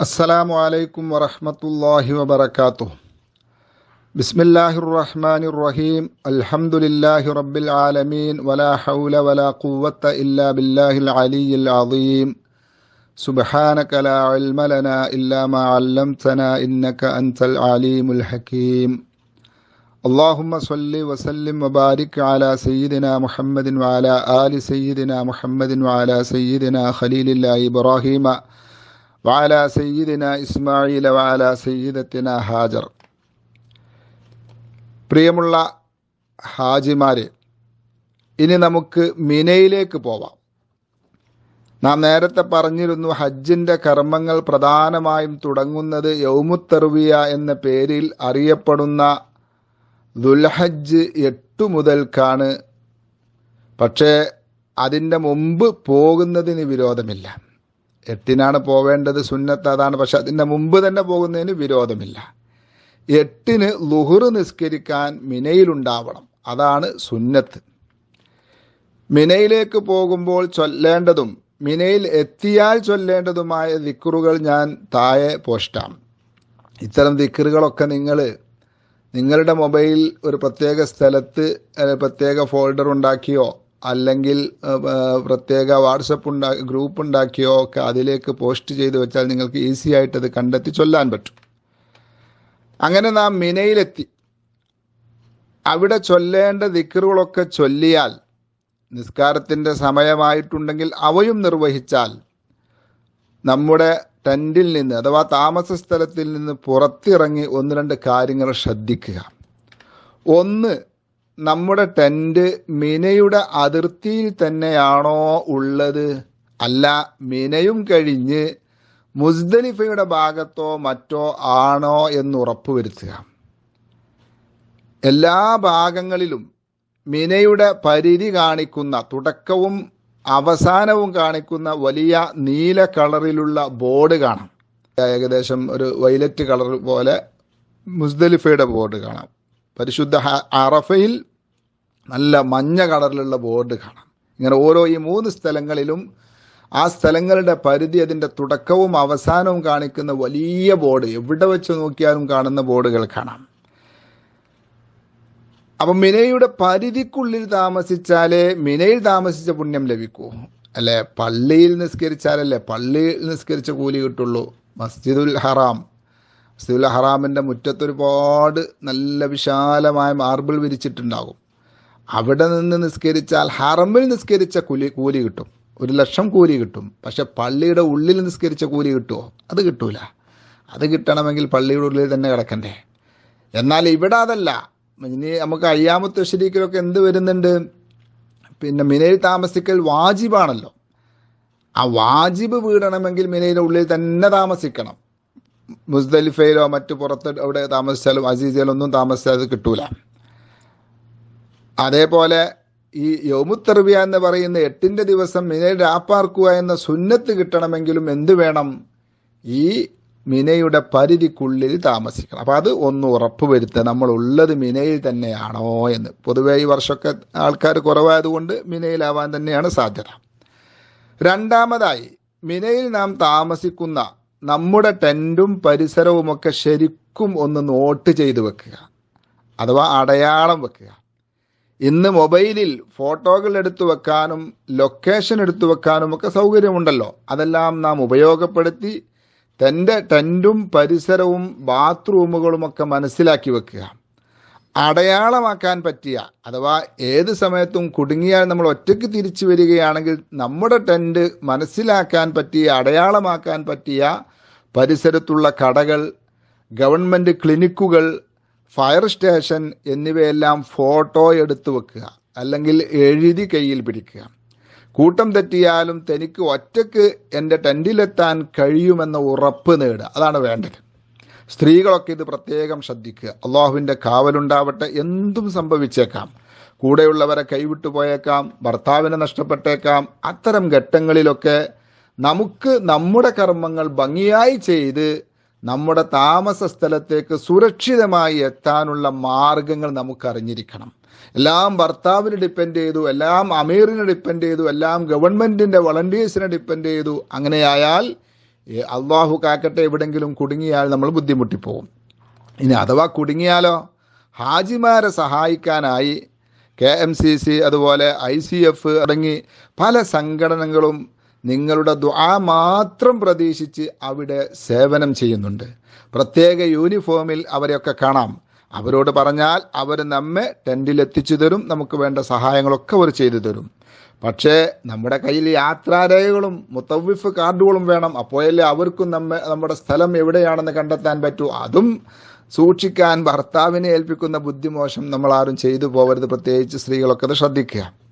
السلام عليكم ورحمة الله وبركاته. بسم الله الرحمن الرحيم. الحمد لله رب العالمين. ولا حول ولا قوة إلا بالله العلي العظيم. سبحانك لا علم لنا إلا ما علمتنا إنك أنت العليم الحكيم. اللهم صل وسلم وبارك على سيدنا محمد وعلى آل سيدنا محمد وعلى سيدنا خليل الله إبراهيم وعلى سيدنا ഇസ്മായിൽ وعلى സയ്യിദത്തിന ഹാജർ. പ്രിയമുള്ള ഹാജിമാരെ ഇനി നമുക്ക് മിനയിലേക്ക് പോവാം. നാം നേരത്തെ പറഞ്ഞിരുന്നു ഹജ്ജിന്റെ കർമ്മങ്ങൾ പ്രധാനമായും തുടങ്ങുന്നത് യൗമുത്തർവിയ എന്ന പേരിൽ അറിയപ്പെടുന്ന ദുൽഹജ്ജ് എട്ടു മുതൽക്കാണ്. പക്ഷേ അതിന്റെ മുമ്പ് പോകുന്നതിന് വിരോധമില്ല. എട്ടിനാണ് പോവേണ്ടത് സുന്നത്ത് അതാണ് പക്ഷെ അതിന്റെ മുമ്പ് തന്നെ പോകുന്നതിന് വിരോധമില്ല. എട്ടിന് ലുഹുർ നിസ്കരിക്കാൻ മിനയിലുണ്ടാവണം. അതാണ് സുന്നത്ത്. മിനയിലേക്ക് പോകുമ്പോൾ ചൊല്ലേണ്ടതും മിനയിൽ എത്തിയാൽ ചൊല്ലേണ്ടതുമായ ദിക്കറുകൾ ഞാൻ താഴെ പോസ്റ്റാം ഇത്തരം ദിക്കറുകളൊക്കെ നിങ്ങൾ നിങ്ങളുടെ മൊബൈൽ ഒരു പ്രത്യേക സ്ഥലത്ത് പ്രത്യേക ഫോൾഡർ ഉണ്ടാക്കിയോ അല്ലെങ്കിൽ പ്രത്യേക വാട്സപ്പ് ഉണ്ടാ ഗ്രൂപ്പ് ഉണ്ടാക്കിയോ ഒക്കെ അതിലേക്ക് പോസ്റ്റ് ചെയ്ത് വെച്ചാൽ നിങ്ങൾക്ക് ഈസി ആയിട്ട് അത് കണ്ടെത്തി ചൊല്ലാൻ പറ്റും. അങ്ങനെ നാം മിനയിലെത്തി. അവിടെ ചൊല്ലേണ്ട ദിക്കറുകളൊക്കെ ചൊല്ലിയാൽ നിസ്കാരത്തിന്റെ സമയമായിട്ടുണ്ടെങ്കിൽ അവയും നിർവഹിച്ചാൽ നമ്മുടെ ടെന്റിൽ നിന്ന് അഥവാ താമസ സ്ഥലത്തിൽ നിന്ന് പുറത്തിറങ്ങി ഒന്ന് രണ്ട് കാര്യങ്ങൾ ശ്രദ്ധിക്കുക. ഒന്ന് നമ്മുടെ ടെന്റ് മിനയുടെ അതിർത്തിയിൽ തന്നെയാണോ ഉള്ളത്? അല്ല മിനയും കഴിഞ്ഞ് മുസ്ദലിഫയുടെ ഭാഗത്തോ മറ്റോ ആണോ എന്ന് ഉറപ്പുവരുത്തുക. എല്ലാ ഭാഗങ്ങളിലും മിനയുടെ പരിധി കാണിക്കുന്ന തുടക്കവും അവസാനവും കാണിക്കുന്ന വലിയ നീല കളറിലുള്ള ബോർഡ് കാണാം. ഏകദേശം ഒരു വൈലറ്റ് കളർ പോലെ മുസ്ദലിഫയുടെ ബോർഡ് കാണാം. പരിശുദ്ധ അറഫയിൽ നല്ല മഞ്ഞ കളറിലുള്ള ബോർഡ് കാണാം. ഇങ്ങനെ ഓരോ ഈ മൂന്ന് സ്ഥലങ്ങളിലും ആ സ്ഥലങ്ങളുടെ പരിധി അതിന്റെ തുടക്കവും അവസാനവും കാണിക്കുന്ന വലിയ ബോർഡ് എവിടെ വെച്ച് നോക്കിയാലും കാണുന്ന ബോർഡുകൾ കാണാം. അപ്പം മിനയുടെ പരിധിക്കുള്ളിൽ താമസിച്ചാലേ മിനയിൽ താമസിച്ച പുണ്യം ലഭിക്കൂ. അല്ലെ? പള്ളിയിൽ നിസ്കരിച്ചാലല്ലേ പള്ളിയിൽ നിസ്കരിച്ച കൂലി കിട്ടുള്ളൂ. മസ്ജിദുൽ ഹറാം. മസ്ജിദുൽ ഹറാമിന്റെ മുറ്റത്തൊരുപാട് നല്ല വിശാലമായ മാർബിൾ വിരിച്ചിട്ടുണ്ടാകും. അവിടെ നിന്ന് നിസ്കരിച്ചാൽ ഹറമിൽ നിസ്കരിച്ച കൂലി കൂലി കിട്ടും. ഒരു ലക്ഷം കൂലി കിട്ടും. പക്ഷെ പള്ളിയുടെ ഉള്ളിൽ നിസ്കരിച്ച കൂലി കിട്ടുമോ അത് കിട്ടൂല. അത് കിട്ടണമെങ്കിൽ പള്ളിയുടെ ഉള്ളിൽ തന്നെ കിടക്കണ്ടേ? എന്നാൽ ഇവിടെ അതല്ല. ഇനി നമുക്ക് അയ്യാമത്തെ ശരീക്കിലൊക്കെ എന്ത് വരുന്നുണ്ട്? പിന്നെ മിനയിൽ താമസിക്കൽ വാജിബാണല്ലോ. ആ വാജിബ് വീടണമെങ്കിൽ മിനയിലെ ഉള്ളിൽ തന്നെ താമസിക്കണം. മുസ്ദലിഫയിലോ മറ്റു പുറത്ത് അവിടെ താമസിച്ചാലും അസീസിലോ ഒന്നും താമസിച്ചാൽ അത് കിട്ടൂല. അതേപോലെ ഈ യോമുത്തർവിയ എന്ന് പറയുന്ന എട്ടിന്റെ ദിവസം മിനയിൽ രാപ്പാർക്കുക എന്ന സുന്നത്ത് കിട്ടണമെങ്കിലും എന്ത് വേണം? ഈ മിനയുടെ പരിധിക്കുള്ളിൽ താമസിക്കണം. അപ്പം അത് ഒന്ന് ഉറപ്പ് വരുത്തുക നമ്മൾ ഉള്ളത് മിനയിൽ തന്നെയാണോ എന്ന്. പൊതുവേ ഈ വർഷമൊക്കെ ആൾക്കാർ കുറവായതുകൊണ്ട് മിനയിലാവാൻ തന്നെയാണ് സാധ്യത. രണ്ടാമതായി മിനയിൽ നാം താമസിക്കുന്ന നമ്മുടെ ടെന്റും പരിസരവുമൊക്കെ ശരിക്കും ഒന്ന് നോട്ട് ചെയ്ത് വെക്കുക. അഥവാ അടയാളം വെക്കുക. ഇന്ന് മൊബൈലിൽ ഫോട്ടോകൾ എടുത്തു വെക്കാനും ലൊക്കേഷൻ എടുത്തു വെക്കാനും ഒക്കെ സൗകര്യമുണ്ടല്ലോ. അതെല്ലാം നാം ഉപയോഗപ്പെടുത്തി തന്റെ ടെന്റും പരിസരവും ബാത്റൂമുകളുമൊക്കെ മനസ്സിലാക്കി വെക്കുക. അടയാളമാക്കാൻ പറ്റിയ അഥവാ ഏത് സമയത്തും കുടുങ്ങിയാൽ നമ്മൾ ഒറ്റയ്ക്ക് തിരിച്ചു വരികയാണെങ്കിൽ നമ്മുടെ ടെന്റ് മനസ്സിലാക്കാൻ പറ്റിയ അടയാളമാക്കാൻ പറ്റിയ പരിസരത്തുള്ള കടകൾ ഗവൺമെന്റ് ക്ലിനിക്കുകൾ ഫയർ സ്റ്റേഷൻ എന്നിവയെല്ലാം ഫോട്ടോ എടുത്തു വെക്കുക അല്ലെങ്കിൽ എഴുതി കയ്യിൽ പിടിക്കുക. കൂട്ടം തെറ്റിയാലും തനിക്ക് ഒറ്റയ്ക്ക് എന്റെ ടെന്റിലെത്താൻ കഴിയുമെന്ന ഉറപ്പ് നേടുക. അതാണ് വേണ്ടത്. സ്ത്രീകളൊക്കെ ഇത് പ്രത്യേകം ശ്രദ്ധിക്കുക. അള്ളാഹുവിന്റെ കാവലുണ്ടാവട്ടെ എന്തും സംഭവിച്ചേക്കാം. കൂടെയുള്ളവരെ കൈവിട്ടു പോയേക്കാം ഭർത്താവിനെ നഷ്ടപ്പെട്ടേക്കാം അത്തരം ഘട്ടങ്ങളിലൊക്കെ നമുക്ക് നമ്മുടെ കർമ്മങ്ങൾ ഭംഗിയായി ചെയ്ത് നമ്മുടെ താമസ സ്ഥലത്തേക്ക് സുരക്ഷിതമായി എത്താനുള്ള മാർഗങ്ങൾ നമുക്ക് അറിഞ്ഞിരിക്കണം എല്ലാം ഭർത്താവിന് ഡിപ്പെൻഡ് ചെയ്തു എല്ലാം അമീറിനെ ഡിപ്പെൻഡ് ചെയ്തു എല്ലാം ഗവൺമെന്റിന്റെ വളണ്ടിയേഴ്സിനെ ഡിപ്പെൻഡ് ചെയ്തു. അങ്ങനെയായാൽ അള്ളാഹു കാക്കട്ടെ എവിടെങ്കിലും കുടുങ്ങിയാൽ നമ്മൾ ബുദ്ധിമുട്ടിപ്പോകും ഇനി അഥവാ കുടുങ്ങിയാലോ ഹാജിമാരെ സഹായിക്കാനായി കെ എം സി സി അതുപോലെ ഐ സി എഫ് അടങ്ങി പല സംഘടനകളും നിങ്ങളുടെ ദ്വാ മാത്രം പ്രതീക്ഷിച്ച് അവിടെ സേവനം ചെയ്യുന്നുണ്ട്. പ്രത്യേക യൂണിഫോമിൽ അവരെയൊക്കെ കാണാം. അവരോട് പറഞ്ഞാൽ അവർ നമ്മെ ടെന്റിൽ എത്തിച്ചു തരും നമുക്ക് വേണ്ട സഹായങ്ങളൊക്കെ അവർ ചെയ്തു തരും. പക്ഷേ നമ്മുടെ കയ്യിൽ യാത്രാരേഖകളും മുത്തവിഫ് കാർഡുകളും വേണം. അപ്പോഴല്ലേ അവർക്കും നമ്മെ നമ്മുടെ സ്ഥലം എവിടെയാണെന്ന് കണ്ടെത്താൻ പറ്റൂ. അതും സൂക്ഷിക്കാൻ ഭർത്താവിനെ ഏൽപ്പിക്കുന്ന ബുദ്ധിമോശം നമ്മൾ ആരും ചെയ്തു പോകരുത് പ്രത്യേകിച്ച് സ്ത്രീകളൊക്കെ അത് ശ്രദ്ധിക്കുക.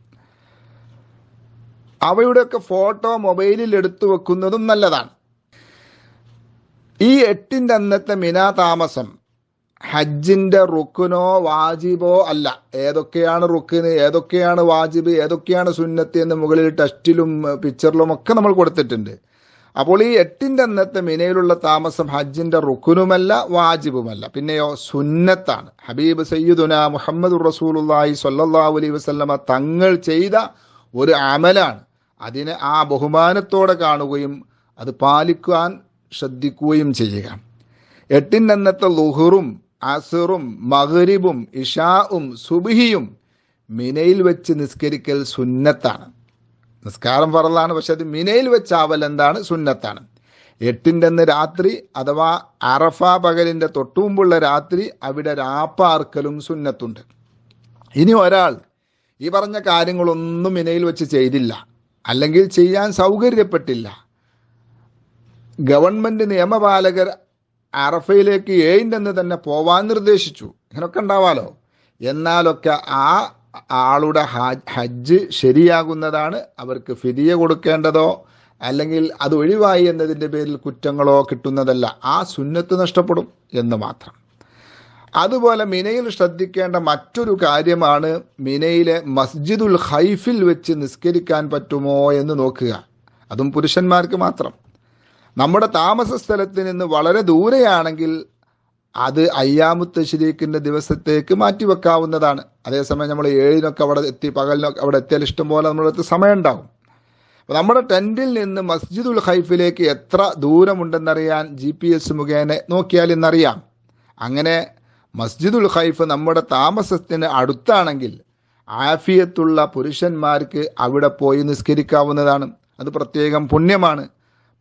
അവയുടെയൊക്കെ ഫോട്ടോ മൊബൈലിൽ എടുത്തു വെക്കുന്നതും നല്ലതാണ്. ഈ എട്ടിന്റെ അന്നത്തെ മിനാ താമസം ഹജ്ജിന്റെ റുക്കിനോ വാജിബോ അല്ല. ഏതൊക്കെയാണ് റുക്കിന് ഏതൊക്കെയാണ് വാജിബ് ഏതൊക്കെയാണ് സുന്നത്ത് എന്ന് മുകളിൽ ടെസ്റ്റിലും പിക്ചറിലും ഒക്കെ നമ്മൾ കൊടുത്തിട്ടുണ്ട്. അപ്പോൾ ഈ എട്ടിന്റെ അന്നത്തെ മിനയിലുള്ള താമസം ഹജ്ജിന്റെ റുക്കുനുമല്ല വാജിബുമല്ല. പിന്നെയോ സുന്നത്താണ്. ഹബീബ് സയ്യിദുന മുഹമ്മദ് റസൂലുല്ലാഹി സല്ലാ അലൈ വസല്ലമ തങ്ങൾ ചെയ്ത ഒരു അമലാണ്. അതിനെ ആ ബഹുമാനത്തോടെ കാണുകയും അത് പാലിക്കുവാൻ ശ്രദ്ധിക്കുകയും ചെയ്യുക. എട്ടിനന്നത്തെ ലുഹറും അസറും മഹരിബും ഇഷാവും സുബിഹിയും മിനയിൽ വെച്ച് നിസ്കരിക്കൽ സുന്നത്താണ്. നിസ്കാരം പറഞ്ഞതാണ് പക്ഷെ അത് മിനയിൽ വെച്ചാവൽ എന്താണ്? സുന്നത്താണ്. എട്ടിന്റെ അന്ന് രാത്രി അഥവാ അറഫ പകലിന്റെ തൊട്ടുമുമ്പുള്ള രാത്രി അവിടെ രാപ്പാർക്കലും സുന്നത്തുണ്ട്. ഇനി ഒരാൾ ഈ പറഞ്ഞ കാര്യങ്ങളൊന്നും ഇനയിൽ വെച്ച് ചെയ്തില്ല. അല്ലെങ്കിൽ ചെയ്യാൻ സൗകര്യപ്പെട്ടില്ല. ഗവൺമെന്റ് നിയമപാലകർ അറഫയിലേക്ക് ഏയിന്റെന്ന് തന്നെ പോവാൻ നിർദ്ദേശിച്ചു. ഇങ്ങനൊക്കെ ഉണ്ടാവാലോ? എന്നാലൊക്കെ ആ ആളുടെ ഹജ്ജ് ശരിയാകുന്നതാണ് അവർക്ക് ഫിദിയ കൊടുക്കേണ്ടതോ? അല്ലെങ്കിൽ അത് ഒഴിവായി എന്നതിന്റെ പേരിൽ കുറ്റങ്ങളോ കിട്ടുന്നതല്ല. ആ സുന്നത്ത് നഷ്ടപ്പെടും എന്ന് മാത്രം. അതുപോലെ മിനയിൽ ശ്രദ്ധിക്കേണ്ട മറ്റൊരു കാര്യമാണ് മിനയിലെ മസ്ജിദുൽ ഹൈഫിൽ വെച്ച് നിസ്കരിക്കാൻ പറ്റുമോ എന്ന് നോക്കുക. അതും പുരുഷന്മാർക്ക് മാത്രം. നമ്മുടെ താമസ സ്ഥലത്ത് നിന്ന് വളരെ ദൂരെയാണെങ്കിൽ അത് അയ്യാമുത്ത് ശരീക്കിന്റെ ദിവസത്തേക്ക് മാറ്റിവെക്കാവുന്നതാണ്. അതേസമയം നമ്മൾ ഏഴിനൊക്കെ അവിടെ എത്തി പകലിനൊക്കെ അവിടെ എത്തിയാൽ ഇഷ്ടംപോലെ നമ്മുടെ അടുത്ത് സമയം ഉണ്ടാകും അപ്പോൾ നമ്മുടെ ടെന്റിൽ നിന്ന് മസ്ജിദുൽ ഹൈഫിലേക്ക് എത്ര ദൂരമുണ്ടെന്നറിയാൻ ജി പി എസ് മുഖേന നോക്കിയാൽ ഇന്നറിയാം. അങ്ങനെ മസ്ജിദുൽ ഖൈഫ് നമ്മുടെ താമസത്തിന് അടുത്താണെങ്കിൽ ആഫിയത്തുള്ള പുരുഷന്മാർക്ക് അവിടെ പോയി നിസ്കരിക്കാവുന്നതാണ്. അത് പ്രത്യേകം പുണ്യമാണ്.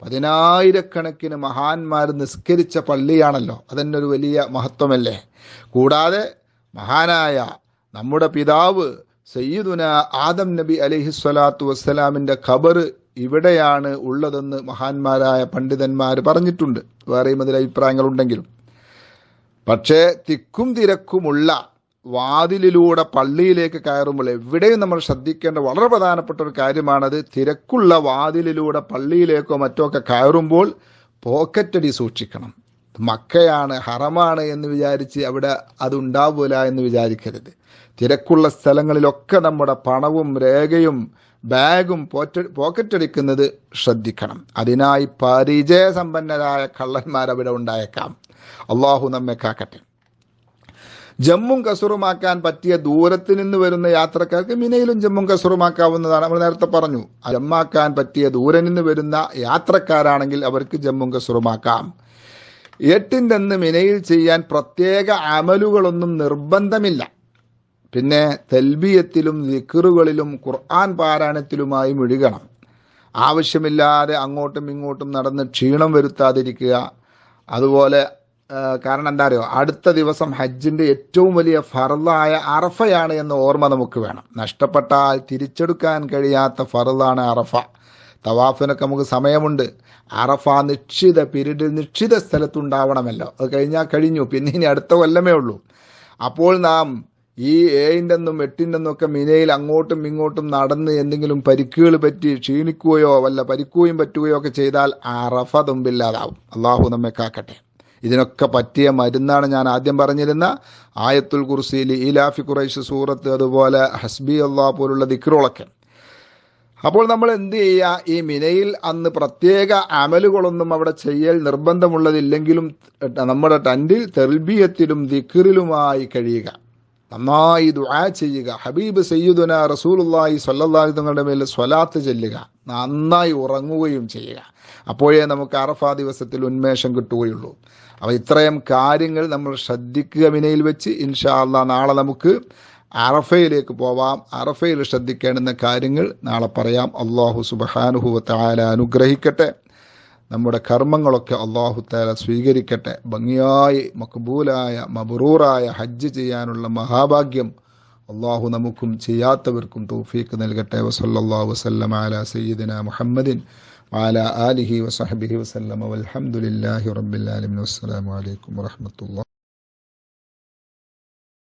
പതിനായിരക്കണക്കിന് മഹാന്മാർ നിസ്കരിച്ച പള്ളിയാണല്ലോ. അതന്നെ ഒരു വലിയ മഹത്വമല്ലേ? കൂടാതെ മഹാനായ നമ്മുടെ പിതാവ് സയ്യിദുന ആദം നബി അലഹിസ്വലാത്തു വസ്സലാമിന്റെ ഖബർ ഇവിടെയാണ് ഉള്ളതെന്ന് മഹാന്മാരായ പണ്ഡിതന്മാർ പറഞ്ഞിട്ടുണ്ട്. വേറെയും അതിൽ അഭിപ്രായങ്ങളുണ്ടെങ്കിലും. പക്ഷേ തിക്കും തിരക്കുമുള്ള വാതിലിലൂടെ പള്ളിയിലേക്ക് കയറുമ്പോൾ എവിടെയും നമ്മൾ ശ്രദ്ധിക്കേണ്ട വളരെ പ്രധാനപ്പെട്ട ഒരു കാര്യമാണത്. തിരക്കുള്ള വാതിലിലൂടെ പള്ളിയിലേക്കോ മറ്റോ ഒക്കെ കയറുമ്പോൾ പോക്കറ്റടി സൂക്ഷിക്കണം. മക്കയാണ് ഹറമാണ് എന്ന് വിചാരിച്ച് അവിടെ അതുണ്ടാവൂല എന്ന് വിചാരിക്കരുത്. തിരക്കുള്ള സ്ഥലങ്ങളിലൊക്കെ നമ്മുടെ പണവും രേഖയും ബാഗും പോറ്റ പോക്കറ്റടിക്കുന്നത് ശ്രദ്ധിക്കണം. അതിനായി പരിചയസമ്പന്നരായ കള്ളന്മാർ അവിടെ ഉണ്ടായേക്കാം. അള്ളാഹു നമ്മെ കാക്കട്ടെ. ജമ്മും കസുറുമാക്കാൻ പറ്റിയ ദൂരത്ത് നിന്ന് വരുന്ന യാത്രക്കാർക്ക് മിനയിലും ജമ്മും കസുറുമാക്കാവുന്നതാണ്. നമ്മൾ നേരത്തെ പറഞ്ഞു ജമ്മാക്കാൻ പറ്റിയ ദൂരെ നിന്ന് വരുന്ന യാത്രക്കാരാണെങ്കിൽ അവർക്ക് ജമ്മും കസുറുമാക്കാം. എട്ടിന്റെ അന്ന് മിനയിൽ ചെയ്യാൻ പ്രത്യേക അമലുകളൊന്നും നിർബന്ധമില്ല. പിന്നെ തെൽബിയത്തിലും ദിക്കറുകളിലും ഖുർആൻ പാരായണത്തിലുമായി മുഴുകണം. ആവശ്യമില്ലാതെ അങ്ങോട്ടും ഇങ്ങോട്ടും നടന്ന് ക്ഷീണം വരുത്താതിരിക്കുക. അതുപോലെ കാരണം എന്താ അറിയോ? അടുത്ത ദിവസം ഹജ്ജിന്റെ ഏറ്റവും വലിയ ഫറലായ അറഫയാണ് എന്ന ഓർമ്മ നമുക്ക് വേണം. നഷ്ടപ്പെട്ടാൽ തിരിച്ചെടുക്കാൻ കഴിയാത്ത ഫറലാണ് അറഫ. തവാഫിനൊക്കെ നമുക്ക് സമയമുണ്ട്. അറഫ നിക്ഷിത പീരീഡിൽ നിക്ഷിത സ്ഥലത്തുണ്ടാവണമല്ലോ. അത് കഴിഞ്ഞാൽ കഴിഞ്ഞു. പിന്നെ ഇനി അടുത്ത കൊല്ലമേ ഉള്ളൂ. അപ്പോൾ നാം ഈ ഏഴിന്റെ നിന്നും എട്ടിന്റെ നിന്നൊക്കെ മിനയിൽ അങ്ങോട്ടും ഇങ്ങോട്ടും നടന്ന് എന്തെങ്കിലും പരിക്കുകൾ പറ്റി ക്ഷീണിക്കുകയോ വല്ല പരിക്കുകയും പറ്റുകയോ ഒക്കെ ചെയ്താൽ അറഫ തുമ്പില്ലാതാവും. അള്ളാഹു നമ്മെ കാക്കട്ടെ. ഇതിനൊക്കെ പറ്റിയ മരുന്നാണ് ഞാൻ ആദ്യം പറഞ്ഞിരുന്ന. ആയത്തുൽ കുർസിയിൽ ഇലാഫി ഖുറൈഷ് സൂറത്ത് അതുപോലെ ഹസ്ബി അള്ളാഹ് പോലുള്ള ദിക്റുകളൊക്കെ. അപ്പോൾ നമ്മൾ എന്ത് ചെയ്യുക ഈ മിനയിൽ അന്ന് പ്രത്യേക അമലുകളൊന്നും അവിടെ ചെയ്യൽ നിർബന്ധമുള്ളതില്ലെങ്കിലും നമ്മുടെ ടൻഡിൽ തെർബിയത്തിലും ദിക്റിലുമായി കഴിയുക. നന്നായി ദുആ ചെയ്യുക. ഹബീബ് സയ്യിദുന റസൂലുള്ളാഹി സ്വല്ലല്ലാഹി തങ്ങളുടെ മേൽ സ്വലാത്ത് ചെല്ലുക. നന്നായി ഉറങ്ങുകയും ചെയ്യുക. അപ്പോഴേ നമുക്ക് അറഫാ ദിവസത്തിൽ ഉന്മേഷം കിട്ടുകയുള്ളൂ. അപ്പോൾ ഇത്രയും കാര്യങ്ങൾ നമ്മൾ ശ്രദ്ധിക്കുക വിനയിൽ വെച്ച്. ഇൻഷാ അല്ല നാളെ നമുക്ക് അറഫയിലേക്ക് പോവാം. അറഫയിൽ ശ്രദ്ധിക്കേണ്ടുന്ന കാര്യങ്ങൾ നാളെ പറയാം. അള്ളാഹു സുബഹാനുഹുവ താല അനുഗ്രഹിക്കട്ടെ. നമ്മുടെ കർമ്മങ്ങളൊക്കെ അള്ളാഹു താല സ്വീകരിക്കട്ടെ. ഭംഗിയായി മക്ബൂലായ മബറൂറായ ഹജ്ജ് ചെയ്യാനുള്ള മഹാഭാഗ്യം അള്ളാഹു നമുക്കും ചെയ്യാത്തവർക്കും തൗഫീക്ക് നൽകട്ടെ. വസല്ലാഹു വസ്ലം അല സയ്യിദിന മുഹമ്മദിൻ ആല ആലിഹി വസഹബിഹി വസ്ലം അലഹമുല്ലാഹി റബ്ബിലാലിൻ വസ്സലാമലൈക്കും വാഹമത്തല്ല